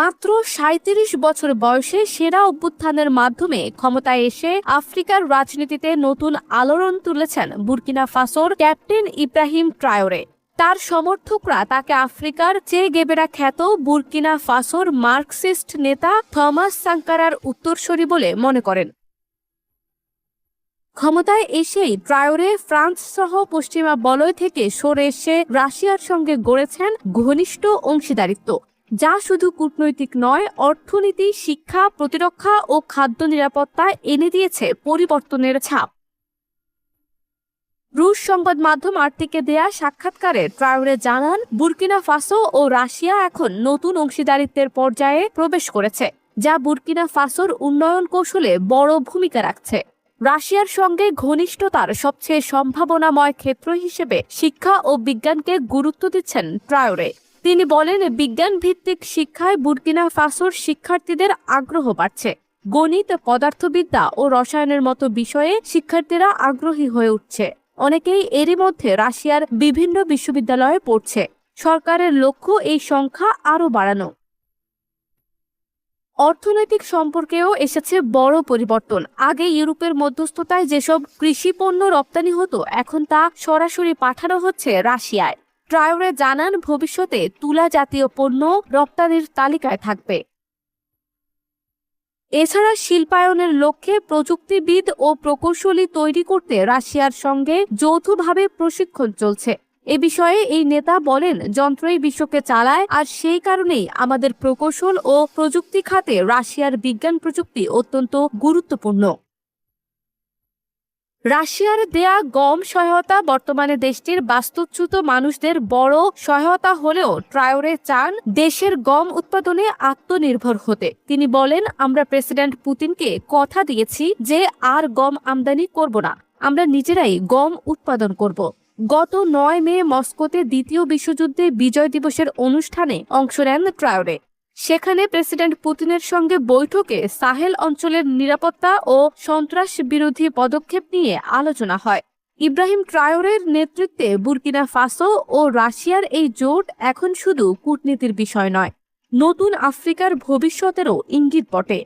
মাত্র সাঁত্রিশ বছর বয়সে সেরা অভ্যুত্থানের মাধ্যমে ক্ষমতায় এসে আফ্রিকার রাজনীতিতে নতুন আলোড়ন তুলেছেন বুর্কিনা ফাসোর ক্যাপ্টেন ইব্রাহিম ট্রায়োরে। তার সমর্থকরা তাকে আফ্রিকার চে গেবেরা খ্যাত বুর্কিনা ফাসোর মার্কসিস্ট নেতা থমাস সাঙ্কারার উত্তরসূরি বলে মনে করেন। ক্ষমতায় এসেই ট্রায়োরে ফ্রান্স সহ পশ্চিমা বলয় থেকে সরে এসে রাশিয়ার সঙ্গে গড়েছেন ঘনিষ্ঠ অংশীদারিত্ব। যা শুধু কূটনৈতিক নয়, অর্থনীতি, শিক্ষা, প্রতিরক্ষা ও খাদ্য নিরাপত্তা এনে দিয়েছে পরিবর্তনের ছাপ। রুশ সংবাদ মাধ্যম আর্টিকে দেয়া সাক্ষাৎকারে ট্রায়োরে জানান, বুর্কিনা ফাসো ও রাশিয়া এখন নতুন অংশীদারিত্বের পর্যায়ে প্রবেশ করেছে, যা বুর্কিনা ফাসোর উন্নয়ন কৌশলে বড় ভূমিকা রাখছে। রাশিয়ার সঙ্গে ঘনিষ্ঠতার সবচেয়ে সম্ভাবনাময় ক্ষেত্র হিসেবে শিক্ষা ও বিজ্ঞানকে গুরুত্ব দিচ্ছেন ট্রায়োরে। তিনি বলেন বিজ্ঞান ভিত্তিক শিক্ষায় বুর্কিনা ফাসোর শিক্ষার্থীদের আগ্রহ বাড়ছে। গণিত, পদার্থবিদ্যা ও রসায়নের মতো বিষয়ে শিক্ষার্থীরা আগ্রহী হয়ে উঠছে। অনেকেই এরই মধ্যে রাশিয়ার বিভিন্ন বিশ্ববিদ্যালয়ে পড়ছে। সরকারের লক্ষ্য এই সংখ্যা আরও বাড়ানো। অর্থনৈতিক সম্পর্কেও এসেছে বড় পরিবর্তন। আগে ইউরোপের মধ্যস্থতায় যেসব কৃষি পণ্য রপ্তানি হতো, এখন তা সরাসরি পাঠানো হচ্ছে রাশিয়ায়। ট্রায়োরে জানান ভবিষ্যতে তুলা জাতীয় পণ্য রপ্তানির তালিকায় থাকবে। এছাড়া শিল্পায়নের লক্ষ্যে প্রযুক্তিবিদ ও প্রকৌশলী তৈরি করতে রাশিয়ার সঙ্গে যৌথভাবে প্রশিক্ষণ চলছে। এ বিষয়ে এই নেতা বলেন, যন্ত্রই বিশ্বকে চালায়, আর সেই কারণেই আমাদের প্রকৌশল ও প্রযুক্তি খাতে রাশিয়ার বিজ্ঞান প্রযুক্তি অত্যন্ত গুরুত্বপূর্ণ। রাশিয়ার দেয়া গম সহায়তা বর্তমানে দেশটির বাস্তুচ্যুত মানুষদের বড় সহায়তা হলেও ট্রায়োরে চান দেশের গম উৎপাদনে আত্মনির্ভর হতে। তিনি বলেন, আমরা প্রেসিডেন্ট পুতিনকে কথা দিয়েছি যে আর গম আমদানি করব না, আমরা নিজেরাই গম উৎপাদন করব। গত নয় মে মস্কোতে দ্বিতীয় বিশ্বযুদ্ধে বিজয় দিবসের অনুষ্ঠানে অংশ নেন ট্রায়োরে। সেখানে প্রেসিডেন্ট পুতিনের সঙ্গে বৈঠকে সাহেল অঞ্চলের নিরাপত্তা ও সন্ত্রাস বিরোধী পদক্ষেপ নিয়ে আলোচনা হয়। ইব্রাহিম ট্রায়োরের নেতৃত্বে বুর্কিনা ফাসো ও রাশিয়ার এই জোট এখন শুধু কূটনীতির বিষয় নয়, নতুন আফ্রিকার ভবিষ্যতেরও ইঙ্গিত বটে।